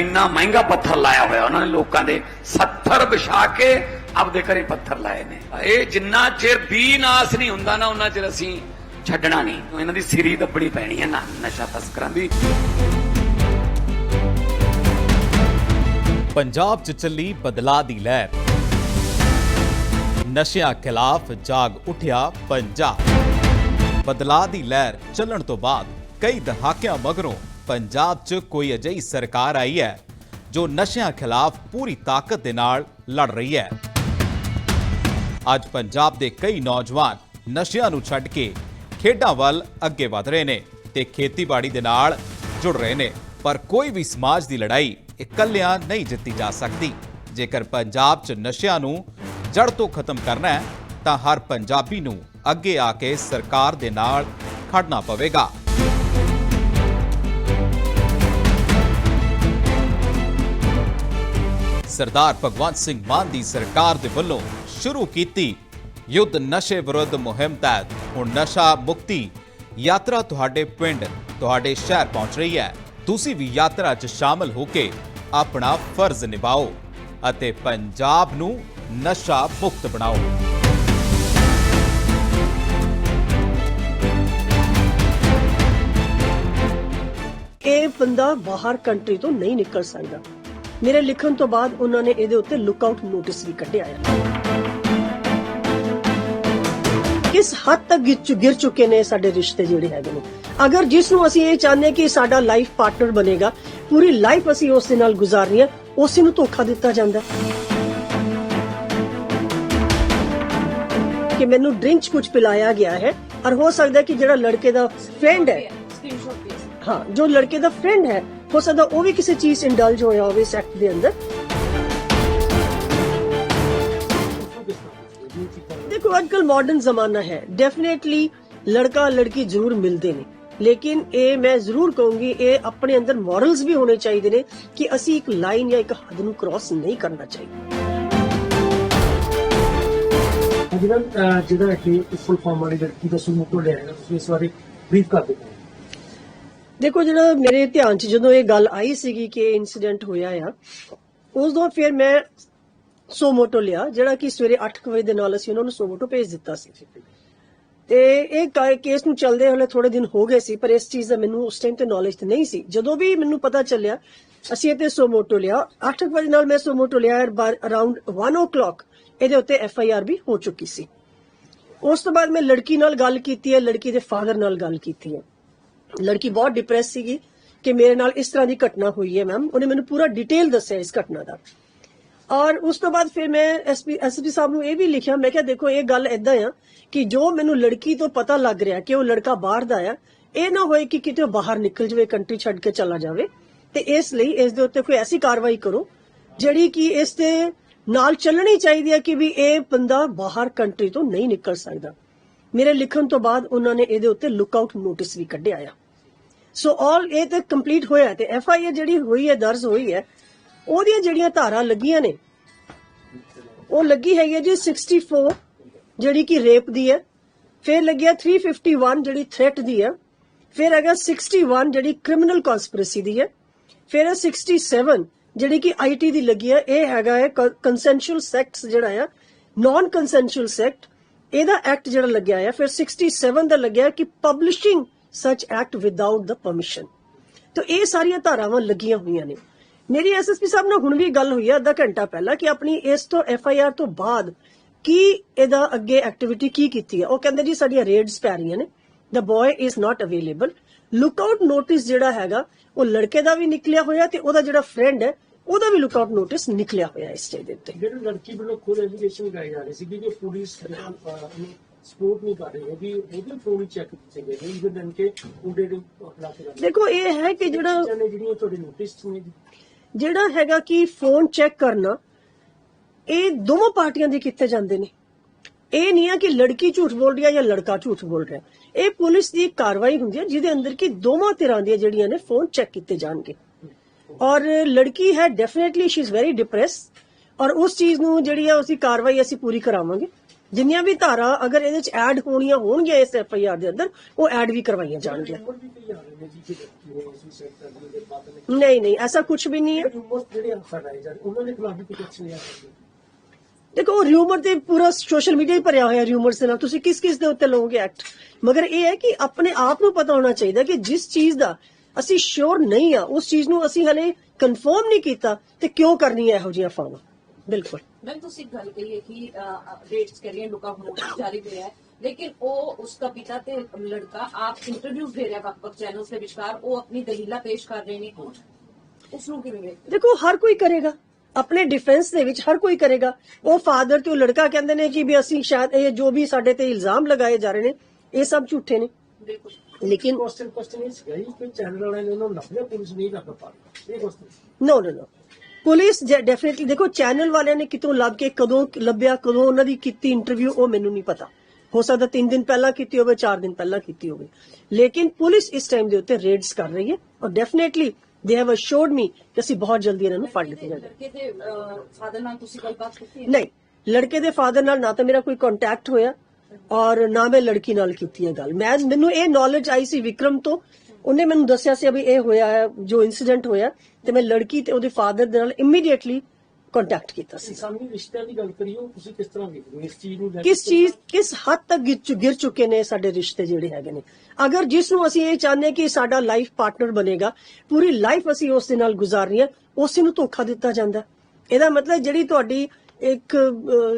ਇੰਨਾ ਮਹਿੰਗਾ ਪੱਥਰ ਲਾਇਆ ਹੋਇਆ ਉਹਨਾਂ ਨੇ, ਲੋਕਾਂ ਦੇ 70 ਵਿਛਾ ਕੇ ਆਪਦੇ ਘਰੇ ਪੱਥਰ ਲਾਏ ਨੇ। ਇਹ ਜਿੰਨਾ ਚਿਰ ਵੀ ਨਾਸ ਨਹੀਂ ਹੁੰਦਾ ਨਾ, ਉਹਨਾਂ ਚਿਰ ਅਸੀਂ ਛੱਡਣਾ ਨਹੀਂ। ਇਹਨਾਂ ਦੀ ਸਿਰੀ ਦੱਬਣੀ ਪੈਣੀ ਹੈ ਨਾ, ਨਸ਼ਾ ਤਸਕਰਾਂ ਦੀ। ਪੰਜਾਬ 'ਚ ਚੱਲੀ ਬਦਲਾ ਦੀ ਲਹਿਰ। ਨਸ਼ਿਆਂ ਖਿਲਾਫ ਜਾਗ ਉਠਿਆ ਪੰਜਾਬ ਬਦਲਾ ਦੀ ਲਹਿਰ ਚੱਲਣ ਤੋਂ ਬਾਅਦ ਕਈ ਦਹਾਕਿਆਂ ਮਗਰੋਂ ਪੰਜਾਬ 'ਚ ਕੋਈ ਅਜਿਹੀ ਸਰਕਾਰ ਆਈ ਹੈ ਜੋ ਨਸ਼ਿਆਂ ਖਿਲਾਫ ਪੂਰੀ ਤਾਕਤ ਦੇ ਨਾਲ ਲੜ ਰਹੀ ਹੈ। ਅੱਜ ਪੰਜਾਬ ਦੇ ਕਈ ਨੌਜਵਾਨ ਨਸ਼ਿਆਂ ਨੂੰ ਛੱਡ ਕੇ ਖੇਡਾਂ ਵੱਲ ਅੱਗੇ ਵਧ ਰਹੇ ਨੇ ਤੇ ਖੇਤੀਬਾੜੀ ਦੇ ਨਾਲ ਜੁੜ ਰਹੇ ਨੇ। ਪਰ ਕੋਈ ਵੀ ਸਮਾਜ ਦੀ ਲੜਾਈ ਇਕੱਲਿਆਂ ਨਹੀਂ ਜਿੱਤੀ ਜਾ ਸਕਦੀ। ਜੇਕਰ ਪੰਜਾਬ 'ਚ ਨਸ਼ਿਆਂ ਨੂੰ ਜੜ ਤੋਂ ਖਤਮ ਕਰਨਾ ਹੈ, ਤਾਂ ਹਰ ਪੰਜਾਬੀ ਨੂੰ ਅੱਗੇ ਆ ਕੇ ਸਰਕਾਰ ਦੇ ਨਾਲ ਖੜਨਾ ਪਵੇਗਾ। ਸਰਦਾਰ ਭਗਵੰਤ ਸਿੰਘ ਮਾਨ ਦੀ ਸਰਕਾਰ ਦੇ ਵੱਲੋਂ ਸ਼ੁਰੂ ਕੀਤੀ ਯੁੱਧ ਨਸ਼ੇ ਵਿਰੁੱਧ ਮੁਹਿੰਮ ਤਹਿਤ। ਹੁਣ ਨਸ਼ਾ ਮੁਕਤੀ ਯਾਤਰਾ ਤੁਹਾਡੇ ਪਿੰਡ, ਤੁਹਾਡੇ ਸ਼ਹਿਰ ਪਹੁੰਚ ਰਹੀ ਹੈ। ਤੁਸੀਂ ਵੀ ਯਾਤਰਾ 'ਚ ਸ਼ਾਮਲ ਹੋ ਕੇ ਆਪਣਾ ਫਰਜ਼ ਨਿਭਾਓ ਅਤੇ ਪੰਜਾਬ ਨੂੰ ਨਸ਼ਾ ਮੁਕਤ ਬਣਾਓ। ਇਹ ਬੰਦਾ ਬਾਹਰ ਕੰਟਰੀ ਤੋਂ ਨਹੀਂ ਨਿਕਲ ਸਕਦਾ। ਮੇਰੇ ਲਿਖਣ ਤੋਂ ਬਾਅਦ ਉਹਨਾਂ ਨੇ ਇਹਦੇ ਉੱਤੇ ਲੁੱਕ ਆਊਟ ਨੋਟਿਸ ਵੀ ਕੱਢਿਆ ਹੈ ਕਿਸ ਹੱਦ ਤੱਕ ਗਿਰ ਚੁੱਕੇ ਨੇ ਸਾਡੇ ਰਿਸ਼ਤੇ ਜਿਹੜੇ ਹੈਗੇ ਨੇ? ਅਗਰ ਜਿਸ ਨੂੰ ਅਸੀਂ ਇਹ ਚਾਹੁੰਦੇ ਕਿ ਸਾਡਾ ਲਾਈਫ ਪਾਰਟਨਰ ਬਣੇਗਾ ਪੂਰੀ ਲਾਈਫ ਅਸੀਂ ਉਸ ਦੇ ਨਾਲ ਗੁਜ਼ਾਰਨੀ ਹੈ ਉਸੇ ਨੂੰ ਧੋਖਾ ਦਿੱਤਾ ਜਾਂਦਾ। ਕਿ ਮੈਨੂੰ ਡਰਿੰਕ ਕੁਝ ਪਿਲਾਇਆ ਗਿਆ ਹੈ ਔਰ ਹੋ ਸਕਦਾ ਹੈ ਕਿ ਜਿਹੜਾ ਲੜਕੇ ਦਾ ਫਰੈਂਡ ਹੈ ਹਾਂ। ਜੋ ਲੜਕੇ ਦਾ ਫਰੈਂਡ ਹੈ ਹੋ ਸਕਦਾ ਉਹ ਵੀ ਕਿਸੇ ਚੀਜ਼ ਇੰਡਲਜ ਹੋਇਆ ਹੋਵੇ ਇਸ ਐਕਟ ਦੇ ਅੰਦਰ। ਦੇਖੋ ਅੱਜਕੱਲ ਮਾਡਰਨ ਜ਼ਮਾਨਾ ਹੈ। ਡੈਫੀਨੇਟਲੀ ਲੜਕਾ ਲੜਕੀ ਜ਼ਰੂਰ ਮਿਲਦੇ ਨੇ। ਲੇਕਿਨ ਇਹ ਮੈਂ ਜ਼ਰੂਰ ਕਹੂੰਗੀ, ਇਹ ਆਪਣੇ ਅੰਦਰ ਮੋਰਲਸ ਵੀ ਹੋਣੇ ਚਾਹੀਦੇ ਨੇ ਕਿ ਅਸੀਂ ਇੱਕ ਲਾਈਨ ਜਾਂ ਇੱਕ ਹੱਦ ਨੂੰ ਕ੍ਰਾਸ ਨਹੀਂ ਕਰਨਾ ਚਾਹੀਦਾ। ਜਿਹੜਾ ਜਿਹੜਾ ਕਿ ਫੁੱਲ ਫਾਰਮ ਵਾਲੀ ਲੜਕੀ ਦਾ ਸਮੂਹ ਤੋਂ ਲਿਆ ਤੁਸੀਂ ਇਸ ਬਾਰੇ ਬਰੀਫ ਕਰ ਦਿਓ ਦੇਖੋ ਜਿਹੜਾ ਮੇਰੇ ਧਿਆਨ 'ਚ ਜਦੋਂ ਇਹ ਗੱਲ ਆਈ ਸੀਗੀ ਕਿ ਇਹ ਇਨਸੀਡੈਂਟ ਹੋਇਆ ਆ ਉਸ ਤੋਂ ਫਿਰ ਮੈਂ ਸੋਮੋਟੋ ਲਿਆ, ਜਿਹੜਾ ਕਿ ਸਵੇਰੇ 8 ਵਜੇ ਦੇ ਨਾਲ ਅਸੀਂ ਉਹਨਾਂ ਨੂੰ ਸੋਮੋਟੋ ਭੇਜ ਦਿੱਤਾ ਸੀ। ਤੇ ਇਹ ਕੇਸ ਨੂੰ ਚੱਲਦੇ ਹਲੇ ਥੋੜੇ ਦਿਨ ਹੋ ਗਏ ਸੀ, ਪਰ ਇਸ ਚੀਜ਼ ਦਾ ਮੈਨੂੰ ਉਸ ਟਾਈਮ ਤੇ ਨੌਲੇਜ ਤੇ ਨਹੀਂ ਸੀ। ਜਦੋਂ ਵੀ ਮੈਨੂੰ ਪਤਾ ਚੱਲਿਆ, ਅਸੀਂ ਇਹ ਤੇ ਸੋਮੋਟੋ ਲਿਆ 8 ਵਜੇ ਨਾਲ ਮੈਂ ਸੋਮੋਟੋ ਲਿਆ ਅਰਾਊਂਡ 1:00 ਇਹਦੇ ਉੱਤੇ ਐਫ ਆਈ ਆਰ ਵੀ ਹੋ ਚੁੱਕੀ ਸੀ। ਉਸ ਤੋਂ ਬਾਅਦ ਮੈਂ ਲੜਕੀ ਨਾਲ ਗੱਲ ਕੀਤੀ ਹੈ, ਲੜਕੀ ਦੇ ਫਾਦਰ ਨਾਲ ਗੱਲ ਕੀਤੀ ਹੈ। ਲੜਕੀ ਬਹੁਤ ਡਿਪਰੈਸ ਸੀਗੀ ਕਿ ਮੇਰੇ ਨਾਲ ਇਸ ਤਰ੍ਹਾਂ ਦੀ ਘਟਨਾ ਹੋਈ ਹੈ ਮੈਮ ਉਹਨੇ ਮੈਨੂੰ ਪੂਰਾ ਡਿਟੇਲ ਦੱਸਿਆ ਇਸ ਘਟਨਾ ਦਾ। ਔਰ ਉਸ ਤੋਂ ਬਾਅਦ ਫਿਰ ਮੈਂ ਐਸਪੀ ਐਸਪੀ ਸਾਹਿਬ ਨੂੰ ਇਹ ਵੀ ਲਿਖਿਆ, ਮੈਂ ਕਿਹਾ, ਦੇਖੋ, ਇਹ ਗੱਲ ਐਦਾਂ ਆ ਕਿ ਜੋ ਮੈਨੂੰ ਲੜਕੀ ਤੋਂ ਪਤਾ ਲੱਗ ਰਿਹਾ ਕਿ ਉਹ ਲੜਕਾ ਬਾਹਰ ਦਾ ਆ, ਇਹ ਨਾ ਹੋਏ ਕਿ ਕਿਤੇ ਬਾਹਰ ਨਿਕਲ ਜਾਵੇ ਕੰਟਰੀ ਛੱਡ ਕੇ ਚਲਾ ਜਾਵੇ। ਤੇ ਇਸ ਲਈ ਇਸ ਦੇ ਉੱਤੇ ਕੋਈ ਐਸੀ ਕਾਰਵਾਈ ਕਰੋ, ਜਿਹੜੀ ਕਿ ਇਸ ਦੇ ਨਾਲ ਚੱਲਣੀ ਚਾਹੀਦੀ ਹੈ ਕਿ ਵੀ ਇਹ ਬੰਦਾ ਬਾਹਰ ਕੰਟਰੀ ਤੋਂ ਨਹੀਂ ਨਿਕਲ ਸਕਦਾ। ਮੇਰੇ ਲਿਖਣ ਤੋਂ ਬਾਅਦ ਉਹਨਾਂ ਨੇ ਇਹਦੇ ਉੱਤੇ ਲੁੱਕ ਆਊਟ ਨੋਟਿਸ ਵੀ ਕੱਢਿਆ ਆ। ਸੋ ਆਲ ਇਹ ਤੇ ਕੰਪਲੀਟ ਹੋਇਆ ਤੇ ਐਫ ਆਈ ਆਰ ਜਿਹੜੀ ਹੋਈ ਹੈ, ਦਰਜ ਹੋਈ ਹੈ, ਉਹਦੀਆਂ ਜਿਹੜੀਆਂ ਧਾਰਾ ਲੱਗੀਆਂ ਨੇ, ਉਹ ਲੱਗੀ ਹੈਗੀ ਹੈ ਜੀ 64 ਜਿਹੜੀ ਕਿ ਰੇਪ ਦੀ ਹੈ, ਫਿਰ ਲੱਗਿਆ 351 ਜਿਹੜੀ ਥ੍ਰੈਟ ਦੀ ਹੈ, ਫਿਰ ਹੈਗਾ 61 ਜਿਹੜੀ ਕ੍ਰਿਮੀਨਲ ਕਨਸਪੀਰੇਸੀ ਦੀ ਹੈ, ਫਿਰ ਹੈ 67 ਜਿਹੜੀ ਕਿ ਆਈਟੀ ਦੀ ਲੱਗੀ ਹੈ, ਇਹ ਹੈਗਾ ਹੈ ਕੰਸੈਂਸ਼ੂਅਲ ਸੈਕਟਸ ਜਿਹੜਾ ਆ ਨਾਨ ਕੰਸੈਂਸ਼ੂਅਲ ਸੈਕਟ ਇਹਦਾ ਐਕਟ ਜਿਹੜਾ ਲੱਗਿਆ ਆ, ਫਿਰ 67 ਦਾ ਲੱਗਿਆ ਕਿ ਪਬਲਿਸ਼ਿੰਗ ਸੱਚ ਐਕਟ ਵਿਦਆਊਟ ਦਾ ਪਰਮਿਸ਼ਨ ਤਾਂ ਇਹ ਸਾਰੀਆਂ ਧਾਰਾਵਾਂ ਲੱਗੀਆਂ ਹੋਈਆਂ ਨੇ। ਮੇਰੀ ਐਸਐਸਪੀ ਸਾਹਿਬ ਨਾਲ ਹੁਣ ਵੀ ਗੱਲ ਹੋਈ ਹੈ, ਅੱਧਾ ਘੰਟਾ ਪਹਿਲਾਂ ਕਿ ਆਪਣੀ ਇਸ ਤੋਂ ਐਫਆਈਆਰ ਤੋਂ ਬਾਅਦ ਕੀ ਇਹਦਾ ਅੱਗੇ ਐਕਟੀਵਿਟੀ ਕੀ ਕੀਤੀ ਹੈ। ਉਹ ਕਹਿੰਦੇ ਜੀ ਸਾਡੀਆਂ ਰੇਡਸ ਪੈ ਰਹੀਆਂ ਨੇ। The boy is not available look out notice ਜਿਹੜਾ ਹੈਗਾ, ਉਹ ਲੜਕੇ ਦਾ ਵੀ ਨਿਕਲਿਆ ਹੋਇਆ ਤੇ ਉਹਦਾ ਜਿਹੜਾ ਫਰੈਂਡ ਹੈ, ਉਹਦਾ ਵੀ ਲੁੱਕ ਆਊਟ ਨੋਟਿਸ ਨਿਕਲਿਆ ਹੋਇਆ ਇਸ ਚੀਜ਼ ਦੇ ਉੱਤੇ। ਜਿਹੜੀ ਲੜਕੀ ਵੱਲੋਂ ਖੁਦ ਐਲੀਗੇਸ਼ਨ ਲਗਾਈ ਜਾ ਰਹੀ ਸੀ ਕਿ ਪੁਲਿਸ ਸਪੋਰਟ ਨਹੀਂ ਕਰ ਰਹੀ ਉਹਦੀ ਉਹਦੇ ਫੋਨ ਚੈੱਕ ਕੀਤੇ ਗਏ ਨੇ ਇਵਨ ਦਨ ਕੇ ਉਹਦੇ ਕੇ ਦੇਖੋ ਇਹ ਹੈ ਕਿ ਜਿਹੜਾ ਜਿਹੜੀਆਂ ਤੁਹਾਡੇ ਨੋਟਿਸ ਨੇ ਜਿਹੜਾ ਹੈਗਾ ਕਿ ਫੋਨ ਚੈੱਕ ਕਰਨਾ ਇਹ ਦੋਵਾਂ ਪਾਰਟੀਆਂ ਦੇ ਕੀਤੇ ਜਾਂਦੇ ਨੇ। ਇਹ ਨਹੀਂ ਹੈ ਕਿ ਲੜਕੀ ਝੂਠ ਬੋਲ ਰਹੀ ਹੈ ਜਾਂ ਲੜਕਾ ਝੂਠ ਬੋਲ ਰਿਹਾ। ਇਹ ਪੁਲਿਸ ਦੀ ਕਾਰਵਾਈ ਹੁੰਦੀ ਹੈ ਜਿਹਦੇ ਅੰਦਰ ਕਿ ਦੋਵਾਂ ਧਿਰਾਂ ਦੀਆਂ ਜਿਹੜੀਆਂ ਨੇ ਫੋਨ ਚੈੱਕ ਕੀਤੇ ਜਾਣਗੇ। ਔਰ ਲੜਕੀ ਹੈ definitely she is very depress ਔਰ ਉਸ ਚੀਜ਼ ਨੂੰ ਜਿਹੜੀ ਹੈ ਉਸਦੀ ਕਾਰਵਾਈ ਅਸੀਂ ਪੂਰੀ ਕਰਾਵਾਂਗੇ। ਜਿੰਨੀਆਂ ਵੀ ਧਾਰਾ ਅਗਰ ਇਹਦੇ ਚ ਐਡ ਹੋਣੀਆਂ ਹੋਣਗੀਆਂ ਇਸ ਐਫ ਆਈ ਆਰ ਦੇ ਅੰਦਰ ਉਹ ਐਡ ਵੀ ਕਰਵਾਈਆਂ ਜਾਣਗੀਆਂ। ਨਹੀਂ ਨਹੀਂ ਐਸਾ ਕੁਝ ਵੀ ਨਹੀਂ ਹੈ। ਦੇਖੋ ਰਿਊਮਰ ਤੇ ਪੂਰਾ ਸੋਸ਼ਲ ਮੀਡੀਆ ਹੀ ਭਰਿਆ ਹੋਇਆ ਰਿਊਮਰਸ ਦੇ ਨਾਲ। ਤੁਸੀਂ ਕਿਸ ਕਿਸ ਦੇ ਉੱਤੇ ਲਓਗੇ ਐਕਟ ਮਗਰ ਇਹ ਹੈ ਕਿ ਆਪਣੇ ਆਪ ਨੂੰ ਪਤਾ ਹੋਣਾ ਚਾਹੀਦਾ ਕਿ ਜਿਸ ਚੀਜ਼ ਦਾ ਅਸੀਂ ਸ਼ੋਰ ਨਹੀਂ ਆ ਉਸ ਚੀਜ਼ ਨੂੰ ਅਸੀਂ ਹਲੇ ਕਨਫਰਮ ਨਹੀਂ ਕੀਤਾ ਤੇ ਕਿਉਂ ਕਰਨੀ ਹੈ ਇਹੋ ਜਿਹੀਆਂ ਫਾਵਾਂ? ਬਿਲਕੁਲ। मैं ਤੁਸੀਂ ਗੱਲ ਕਹੀ ਹੈ ਕਿ ਅਪਡੇਟਸ ਕਰੀਏ ਲੁਕਾ ਹੋਣਾ ਜਾਰੀ ਰਿਹਾ ਹੈ। ਲੇਕਿਨ ਉਹ ਉਸਦਾ ਪਿਤਾ ਤੇ ਲੜਕਾ ਆਪ ਇੰਟਰਵਿਊ ਦੇ ਰਿਹਾ ਵਕਫ ਚੈਨਲਸ ਦੇ ਵਿਚਕਾਰ ਉਹ ਆਪਣੀ ਦਲੀਲਾਂ ਪੇਸ਼ ਕਰ ਰਹੇ ਨੇ ਉਸ ਨੂੰ ਕਿਵੇਂ ਦੇਖਦੇ ਦੇਖੋ ਹਰ ਕੋਈ ਕਰੇਗਾ। ਆਪਣੇ ਡਿਫੈਂਸ ਦੇ ਵਿੱਚ ਹਰ ਕੋਈ ਕਰੇਗਾ। ਉਹ ਫਾਦਰ ਤੇ ਉਹ ਲੜਕਾ ਕਹਿੰਦੇ ਨੇ ਕਿ ਵੀ ਅਸੀਂ ਸ਼ਾਇਦ ਇਹ ਜੋ ਵੀ ਸਾਡੇ ਤੇ ਇਲਜ਼ਾਮ ਲਗਾਏ ਜਾ ਰਹੇ ਨੇ ਇਹ ਸਭ ਝੂਠੇ ਨੇ। ਬਿਲਕੁਲ। ਲੇਕਿਨ ਕੁਐਸਚਨ ਚੈਨਲ ਵਾਲਿਆਂ ਨੇ ਉਹਨਾਂ ਨੂੰ ਨਫਲੇ ਪੁਲਿਸ ਨਹੀਂ ਲੱਗ ਪਾ ਇਹ question no no no police definitely ਦੇਖੋ ਚੈਨਲ ਵਾਲਿਆਂ ਨੇ ਕਿਤੋਂ ਲੱਭ ਕੇ ਕਦੋਂ ਲੱਭਿਆ ਕਦੋਂ ਉਹਨਾਂ ਦੀ ਕੀਤੀ ਇੰਟਰਵਿਊ ਉਹ ਮੈਨੂੰ ਨਹੀਂ ਪਤਾ। ਹੋ ਸਕਦਾ 3 ਦਿਨ ਪਹਿਲਾਂ ਕੀਤੀ ਹੋਵੇ 4 ਦਿਨ ਪਹਿਲਾਂ ਕੀਤੀ ਹੋਵੇ। ਲੇਕਿਨ ਪੁਲਿਸ ਇਸ ਟਾਈਮ ਦੇ ਉੱਤੇ ਰੇਡਸ ਕਰ ਰਹੀ ਹੈ ਔਰ ਡੈਫੀਨਿਟਲੀ ਦੇ ਹੈਵ ਅਸ਼ੋਰਡ ਮੀ ਕਿ ਅਸੀਂ ਬਹੁਤ ਜਲਦੀ ਇਹਨਾਂ ਨੂੰ ਫੜ ਲਿੱਤਾ ਦੇ ਫਾਦਰ ਨਾਲ ਤੁਸੀਂ ਗੱਲਬਾਤ ਕੀਤੀ ਹੈ? ਨਹੀਂ ਲੜਕੇ ਦੇ ਫਾਦਰ ਨਾਲ ਨਾ ਤਾਂ ਮੇਰਾ ਕੋਈ ਕੰਟੈਕਟ ਹੋਇਆ ਔਰ ਨਾ ਮੈਂ ਲੜਕੀ ਨਾਲ ਕੀਤੀ ਹੈ ਗੱਲ। ਮੈਂ ਮੈਨੂੰ ਇਹ ਨੌਲੇਜ ਆਈ ਸੀ ਵਿਕਰਮ ਤੋਂ ਉਹਨੇ ਮੈਨੂੰ ਦੱਸਿਆ ਸੀ ਅਭੀ ਇਹ ਹੋਇਆ ਹੈ ਜੋ ਇਨਸੀਡੈਂਟ ਹੋਇਆ ਤੇ ਮੈਂ ਲੜਕੀ ਤੇ ਉਹਦੇ ਫਾਦਰ ਦੇ ਨਾਲ ਇਮੀਡੀਏਟਲੀ ਕੰਟੈਕਟ ਕੀਤਾ ਸੀ। ਸਾਹਮਣੇ ਰਿਸ਼ਤਿਆਂ ਦੀ ਗੱਲ ਉਹ ਤੁਸੀਂ ਕਿਸ ਤਰ੍ਹਾਂ ਵੇਖਦੇ ਇਸ ਚੀਜ਼ ਨੂੰ ਕਿਸ ਚੀਜ਼ ਕਿਸ ਹੱਦ ਤੱਕ ਗਿਰ ਚੁੱਕੇ ਨੇ ਸਾਡੇ ਰਿਸ਼ਤੇ ਜਿਹੜੇ ਹੈਗੇ ਨੇ? ਅਗਰ ਜਿਸ ਨੂੰ ਅਸੀਂ ਇਹ ਚਾਹੁੰਦੇ ਕਿ ਸਾਡਾ ਲਾਈਫ ਪਾਰਟਨਰ ਬਣੇਗਾ ਪੂਰੀ ਲਾਈਫ ਅਸੀਂ ਉਸ ਦੇ ਨਾਲ ਗੁਜ਼ਾਰਨੀ ਹੈ ਉਸੇ ਨੂੰ ਧੋਖਾ ਦਿੱਤਾ ਜਾਂਦਾ। ਇਹਦਾ ਮਤਲਬ ਜਿਹੜੀ ਤੁਹਾਡੀ ਇੱਕ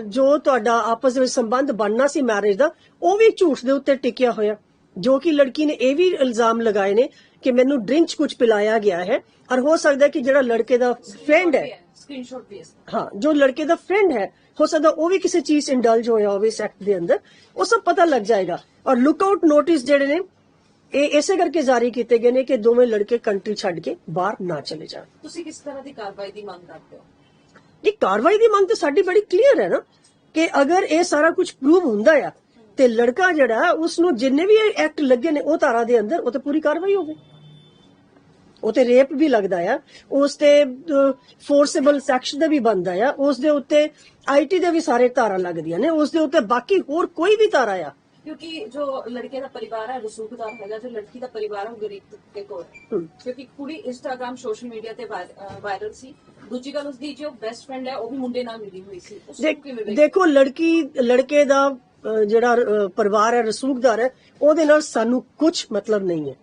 ਜੋ ਤੁਹਾਡਾ ਆਪਸ ਵਿੱਚ ਸੰਬੰਧ ਬਣਨਾ ਸੀ ਮੈਰਿਜ ਦਾ ਉਹ ਵੀ ਝੂਠ ਦੇ ਉੱਤੇ ਟਿਕਿਆ ਹੋਇਆ। ਜੋ ਕਿ ਲੜਕੀ ਨੇ ਇਹ ਵੀ ਇਲਜ਼ਾਮ ਲਗਾਏ ਨੇ ਕਿ ਮੈਨੂੰ ਡਰਿੰਕ ਕੁਝ ਪਿਲਾਇਆ ਗਿਆ ਹੈ। ਔਰ ਹੋ ਸਕਦਾ ਹੈ ਕਿ ਜਿਹੜਾ ਲੜਕੇ ਦਾ ਫਰੈਂਡ ਹੈ ਸਕਰੀਨਸ਼ਾਟ ਵੀ ਹੈ। ਹਾਂ ਜੋ ਲੜਕੇ ਦਾ ਫਰੈਂਡ ਹੈ ਹੋ ਸਕਦਾ ਉਹ ਵੀ ਕਿਸੇ ਚੀਜ਼ ਇੰਡਲਜ ਹੋਇਆ ਹੋਵੇ ਇਸ ਐਕਟ ਦੇ ਅੰਦਰ। ਉਹ ਸਭ ਪਤਾ ਲੱਗ ਜਾਏਗਾ। ਔਰ ਲੁੱਕ ਆਊਟ ਨੋਟਿਸ ਜਿਹੜੇ ਨੇ ਇਹ ਇਸੇ ਕਰਕੇ ਜਾਰੀ ਕੀਤੇ ਗਏ ਨੇ ਕਿ ਦੋਵੇਂ ਲੜਕੇ ਕੰਟਰੀ ਛੱਡ ਕੇ ਬਾਹਰ ਨਾ ਚਲੇ ਜਾਣ। ਤੁਸੀਂ ਕਿਸ ਤਰ੍ਹਾਂ ਦੀ ਕਾਰਵਾਈ ਦੀ ਮੰਗ ਕਰਦੇ ਹੋ? ਇਹ ਕਾਰਵਾਈ ਦੀ ਮੰਗ ਤਾਂ ਸਾਡੀ ਬੜੀ ਕਲੀਅਰ ਹੈ ਨਾ ਕਿ ਅਗਰ ਇਹ ਸਾਰਾ ਕੁਝ ਪ੍ਰੂਵ ਹੁੰਦਾ ਆ ਤੇ ਲੜਕਾ ਜਿਹੜਾ ਉਸ ਨੂੰ ਜਿੰਨੇ ਵੀ ਐਕਟ ਲੱਗੇ ਨੇ ਉਹ ਧਾਰਾ ਦੇ ਅੰਦਰ ਉਹ ਤੇ ਪੂਰੀ ਕਾਰਵਾਈ ਹੋਵੇ। ਉਹ ਤੇ ਰੇਪ ਵੀ ਲੱਗਦਾ ਆ। ਉਸ ਤੇ ਫੋਰਸੇਬਲ ਸੈਕਸ਼ਨ ਦਾ ਵੀ ਬਣਦਾ ਆ। ਉਸ ਦੇ ਉੱਤੇ ਆਈਟੀ ਦੇ ਵੀ ਸਾਰੇ ਧਾਰਾ ਲੱਗਦੀਆਂ ਨੇ। ਉਸ ਦੇ ਉੱਤੇ ਬਾਕੀ ਹੋਰ ਕੋਈ ਵੀ ਧਾਰਾ ਆ। ਕਿਉਂਕਿ ਜੋ ਲੜਕੇ ਦਾ ਪਰਿਵਾਰ ਹੈ ਰਸੂਖਦਾਰ ਹੈਗਾ ਜੋ ਲੜਕੀ ਦਾ ਪਰਿਵਾਰ ਹੈ ਉਹ ਗਰੀਬ ਦੇ ਕੋਲ। ਕਿਉਂਕਿ ਕੁੜੀ ਇੰਸਟਾਗ੍ਰam ਸੋਸ਼ਲ ਮੀਡੀਆ ਤੇ ਵਾਇਰਲ ਸੀ। ਦੂਜੀ ਗੱਲ ਉਸਦੀ ਜੋ ਬੈਸਟ ਫਰੈਂਡ ਹੈ ਉਹ ਵੀ ਮੁੰਡੇ ਨਾਲ ਮਿਲੀ ਹੋਈ ਸੀ। ਉਸ ਦੇਖ- ਲੜਕੀ ਲੜਕੇ ਦਾ ਜਿਹੜਾ ਪਰਿਵਾਰ ਹੈ ਰਸੂਖਦਾਰ ਹੈ, ਉਹਦੇ ਨਾਲ ਸਾਨੂੰ ਕੁਝ ਮਤਲਬ ਨਹੀਂ ਹੈ।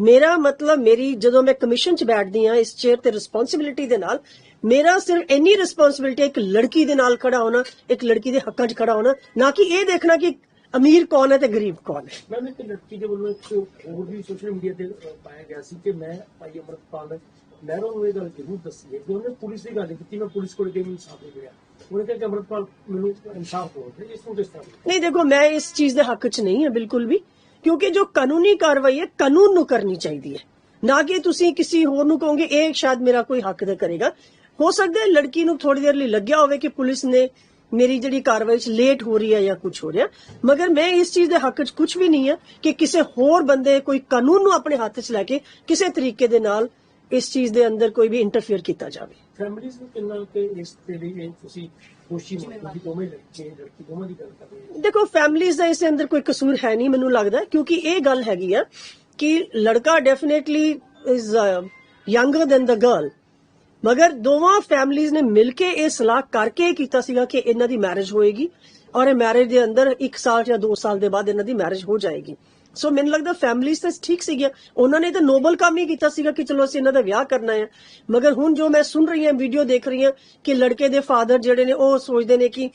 ਮੇਰਾ ਮਤਲਬ, ਮੇਰੀ, ਜਦੋਂ ਮੈਂ ਕਮਿਸ਼ਨ 'ਚ ਬੈਠਦੀ ਆ ਇਸ ਚੇਅਰ ਤੇ ਰਿਸਪੌਂਸਿਬਿਲਿਟੀ ਦੇ ਨਾਲ, ਮੇਰਾ ਸਿਰਫ ਇੰਨੀ ਰਿਸਪੌਂਸਿਬਿਲਿਟੀ ਇੱਕ ਲੜਕੀ ਦੇ ਨਾਲ ਖੜਾ ਹੋਣਾ, ਇੱਕ ਲੜਕੀ ਦੇ ਹੱਕਾਂ 'ਚ ਖੜਾ ਹੋਣਾ, ਨਾ ਕਿ ਇਹ ਦੇਖਣਾ ਕਿ ਅਮੀਰ ਕੌਣ ਹੈ ਤੇ ਗਰੀਬ ਕੌਣ ਹੈ। ਮੈਂ ਇੱਕ ਲੜਕੀ ਦੇ ਵੱਲੋਂ ਇੱਕ ਹੋਰ ਵੀ ਸੋਸ਼ਲ ਮੀਡੀਆ ਤੇ ਪਾਇਆ ਗਿਆ ਸੀ ਕਿ ਮੈਂ ਭਾਈ ਅਮਰਪਾਲ ਮਹਿਰੋਂ ਨੂੰ ਇਹ ਗੱਲ ਜ਼ਰੂਰ ਦੱਸੀ ਹੈ ਕਿ ਉਹਨੇ ਪੁਲਿਸ ਦੀ ਗੱਲ ਕੀਤੀ ਮੈਂ ਪੁਲਿਸ ਕੋਲ ਗਈ, ਮੈਨੂੰ ਇਨਸਾਫ ਨਹੀਂ ਮਿਲਿਆ ਉਹਨੇ ਕਿਹਾ ਕਿ ਅਮਰਪਾਲ ਮੈਨੂੰ ਇਨਸਾਫ ਹੋ ਰਿਹਾ, ਇਸ ਨੂੰ ਕਿਸ ਤਰ੍ਹਾਂ ਨਹੀਂ, ਦੇਖੋ, ਮੈਂ ਇਸ ਚੀਜ਼ ਦੇ ਹੱਕ 'ਚ ਨਹੀਂ ਹਾਂ, ਬਿਲਕੁਲ ਵੀ। ਕਿਉਂਕਿ ਜੋ ਕਾਨੂੰਨੀ ਕਾਰਵਾਈ ਹੈ, ਕਾਨੂੰਨ ਨੂੰ ਕਰਨੀ ਚਾਹੀਦੀ ਹੈ। ਨਾ ਕਿ ਤੁਸੀਂ ਕਿਸੇ ਹੋਰ ਨੂੰ ਕਹੋਗੇ, ਇਹ ਸ਼ਾਇਦ ਮੇਰਾ ਕੋਈ ਹੱਕ ਦਾ ਕਰੇਗਾ। ਹੋ ਸਕਦਾ ਹੈ ਲੜਕੀ ਨੂੰ ਥੋੜੀ ਦੇਰ ਲਈ ਲੱਗਿਆ ਹੋਵੇ ਕਿ ਪੁਲਿਸ ਨੇ ਮੇਰੀ ਜਿਹੜੀ ਕਾਰਵਾਈ 'ਚ ਲੇਟ ਹੋ ਰਹੀ ਹੈ ਜਾਂ ਕੁਝ ਹੋ ਰਿਹਾ। ਮਗਰ ਮੈਂ ਇਸ ਚੀਜ਼ ਦੇ ਹੱਕ 'ਚ ਕੁਝ ਵੀ ਨਹੀਂ ਹੈ ਕਿ ਕਿਸੇ ਹੋਰ ਬੰਦੇ ਕੋਈ ਕਾਨੂੰਨ ਨੂੰ ਆਪਣੇ ਹੱਥ 'ਚ ਲੈ ਕੇ ਕਿਸੇ ਤਰੀਕੇ ਦੇ ਨਾਲ ਇਸ ਚੀਜ਼ ਦੇ ਅੰਦਰ ਕੋਈ ਵੀ ਇੰਟਰਫੇਅਰ ਕੀਤਾ ਜਾਵੇ। ਫੈਮਿਲੀਜ਼ ਨੂੰ ਕਿੰਨਾ ਕਿ ਇਸ ਤੇ ਲਈ ਇਹ ਤੁਸੀਂ ਦੋਸ਼ੀ ਮੰਨਦੇ ਕਿ ਦੋਵੇਂ ਲੜਕੇ ਲੜਕੀ ਦੋਵਾਂ ਦੀ ਗੱਲ ਕਰ ਰਹੇ ਹੋ। ਦੇਖੋ ਫੈਮਲੀਜ਼ ਦਾ ਇਸ ਦੇ ਅੰਦਰ ਕੋਈ ਕਸੂਰ ਹੈ ਨਹੀਂ ਮੈਨੂੰ ਲੱਗਦਾ ਕਿਉਂਕਿ ਇਹ ਗੱਲ ਹੈਗੀ ਆ ਕਿ ਲੜਕਾ definitely is younger than the girl ਮਗਰ ਦੋਵਾਂ ਫੈਮਲੀਜ਼ ਨੇ ਮਿਲ ਕੇ ਇਹ ਸਲਾਹ ਕਰਕੇ ਕੀਤਾ ਸੀਗਾ ਕਿ ਇਹਨਾਂ ਦੀ ਮੈਰਿਜ ਹੋਏਗੀ ਔਰ ਇਹ ਮੈਰਿਜ ਦੇ ਅੰਦਰ 1 ਸਾਲ ਜਾਂ 2 ਸਾਲ ਦੇ ਬਾਅਦ ਇਹਨਾਂ ਦੀ ਮੈਰਿਜ ਹੋ ਜਾਏਗੀ। ਸੋ ਮੈਨੂੰ ਲੱਗਦਾ ਫੈਮਲੀਜ਼ ਤਾਂ ਠੀਕ ਸੀਗੀਆਂ। ਉਹਨਾਂ ਨੇ ਤਾਂ ਨੋਬਲ ਕੰਮ ਹੀ ਕੀਤਾ ਸੀਗਾ ਕਿ ਚਲੋ ਅਸੀਂ ਇਹਨਾਂ ਦਾ ਵਿਆਹ ਕਰਨਾ ਹੈ। ਮਗਰ ਹੁਣ ਜੋ ਮੈਂ ਸੁਣ ਰਹੀ ਹਾਂ ਵੀਡੀਓ ਦੇਖ ਰਹੀ ਹਾਂ ਕਿ ਲੜਕੇ ਦੇ ਫਾਦਰ ਜਿਹੜੇ ਨੇ ਉਹ ਸੋਚਦੇ ਨੇ ਕਿ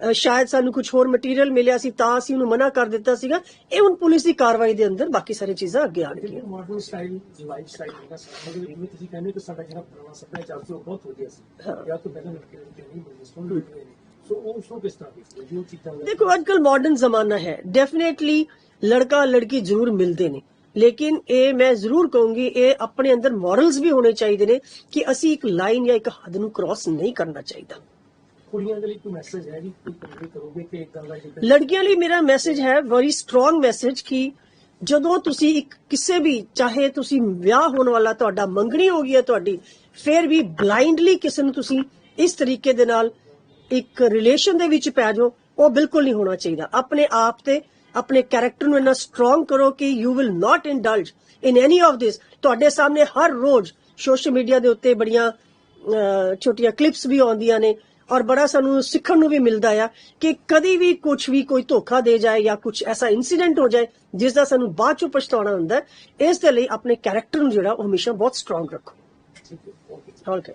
ਸ਼ਾਇਦ ਸਾਨੂੰ ਕੁਝ ਹੋਰ ਮਟੀਰੀਅਲ ਮਿਲਿਆ ਸੀ ਤਾਂ ਅਸੀਂ ਉਹਨੂੰ ਮਨਾ ਕਰ ਦਿੱਤਾ ਸੀਗਾ। ਇਹ ਹੁਣ ਪੁਲਿਸ ਦੀ ਕਾਰਵਾਈ ਦੇ ਅੰਦਰ ਬਾਕੀ ਸਾਰੀ ਚੀਜ਼ਾਂ ਅੱਗੇ ਆਣਗੀਆਂ ਮਾਡਰਨ ਸਟਾਈਲ ਲਾਈਫ ਸਟਾਈਲ ਹੈਗਾ ਸਾਡਾ ਮਤਲਬ ਜਿਵੇਂ ਤੁਸੀਂ ਕਹਿੰਦੇ ਕਿ ਸਾਡਾ ਜਿਹੜਾ ਪੁਰਾਣਾ ਸੱਭਿਆਚਾਰ ਸੀ ਉਹ ਬਹੁਤ ਵਧੀਆ ਸੀ। ਜਾਂ ਤੋਂ ਪਹਿਲਾਂ ਲੜਕੇ ਨਹੀਂ ਮਿਲਦੇ ਸੁਣ ਨੇ ਸੋ ਉਹ ਉਸ ਨੂੰ ਕਿਸ ਤਰ੍ਹਾਂ ਦੇਖਦੇ ਹੋ? ਜੋ ਚੀਜ਼ਾਂ ਦਾ- ਦੇਖੋ ਅੱਜਕੱਲ ਮਾਡਰਨ ਜ਼ਮਾਨਾ ਹੈ ਡੈਫੀਨੇਟਲੀ ਲੜਕਾ ਲੜਕੀ ਜ਼ਰੂਰ ਮਿਲਦੇ ਨੇ ਲੇਕਿਨ ਇਹ ਮੈਂ ਜ਼ਰੂਰ ਕਹੂੰਗੀ ਇਹ ਆਪਣੇ ਅੰਦਰ ਮੋਰਲਸ ਵੀ ਹੋਣੇ ਚਾਹੀਦੇ ਨੇ ਕਿ ਅਸੀਂ ਇੱਕ ਲਾਈਨ ਜਾਂ ਇੱਕ ਹੱਦ ਨੂੰ ਕ੍ਰਾਸ ਨਹੀਂ ਕਰਨਾ ਚਾਹੀਦਾ ਕੁੜੀਆਂ ਦੇ ਲਈ ਕੋਈ ਮੈਸੇਜ ਹੈ ਜੀ ਕੋਈ ਕਨਵੇ ਕਰੋਗੇ ਕਿ ਇਦਾਂ ਦਾ ਜਿੱਦਾਂ ਲੜਕੀਆਂ ਲਈ ਮੇਰਾ ਮੈਸੇਜ ਹੈ ਵੈਰੀ ਸਟਰੋਂਗ ਮੈਸੇਜ ਕਿ ਜਦੋਂ ਤੁਸੀਂ ਇੱਕ ਕਿਸੇ ਵੀ ਚਾਹੇ ਤੁਸੀਂ ਵਿਆਹ ਹੋਣ ਵਾਲਾ ਤੁਹਾਡਾ ਮੰਗਣੀ ਹੋ ਗਈ ਹੈ ਤੁਹਾਡੀ ਫਿਰ ਵੀ ਬਲਾਈਂਡਲੀ ਕਿਸੇ ਨੂੰ ਤੁਸੀਂ ਇਸ ਤਰੀਕੇ ਦੇ ਨਾਲ ਇੱਕ ਰਿਲੇਸ਼ਨ ਦੇ ਵਿੱਚ ਪੈ ਜਾਓ ਉਹ ਬਿਲਕੁਲ ਨਹੀਂ ਹੋਣਾ ਚਾਹੀਦਾ। ਆਪਣੇ ਆਪ ਤੇ ਆਪਣੇ ਕੈਰੈਕਟਰ ਨੂੰ ਇੰਨਾ ਸਟਰੋਂਗ ਕਰੋ ਕਿ you will not indulge in any of this ਤੁਹਾਡੇ ਸਾਹਮਣੇ ਹਰ ਰੋਜ਼ ਸੋਸ਼ਲ ਮੀਡੀਆ ਦੇ ਉੱਤੇ ਬੜੀਆਂ ਛੋਟੀਆਂ ਕਲਿੱਪਸ ਵੀ ਆਉਂਦੀਆਂ ਨੇ ਔਰ ਬੜਾ ਸਾਨੂੰ ਸਿੱਖਣ ਨੂੰ ਵੀ ਮਿਲਦਾ ਆ ਕਿ ਕਦੀ ਵੀ ਕੁਝ ਵੀ ਕੋਈ ਧੋਖਾ ਦੇ ਜਾਏ ਜਾਂ ਕੁਝ ਐਸਾ ਇਨਸੀਡੈਂਟ ਹੋ ਜਾਏ ਜਿਸ ਦਾ ਸਾਨੂੰ ਬਾਅਦ ਚੋਂ ਪਛਤਾਉਣਾ ਹੁੰਦਾ ਇਸ ਦੇ ਲਈ ਆਪਣੇ ਕੈਰੈਕਟਰ ਨੂੰ ਜਿਹੜਾ ਉਹ ਹਮੇਸ਼ਾ ਬਹੁਤ ਸਟਰੋਂਗ ਰੱਖੋ। ਠੀਕ ਹੈ ਓਕੇ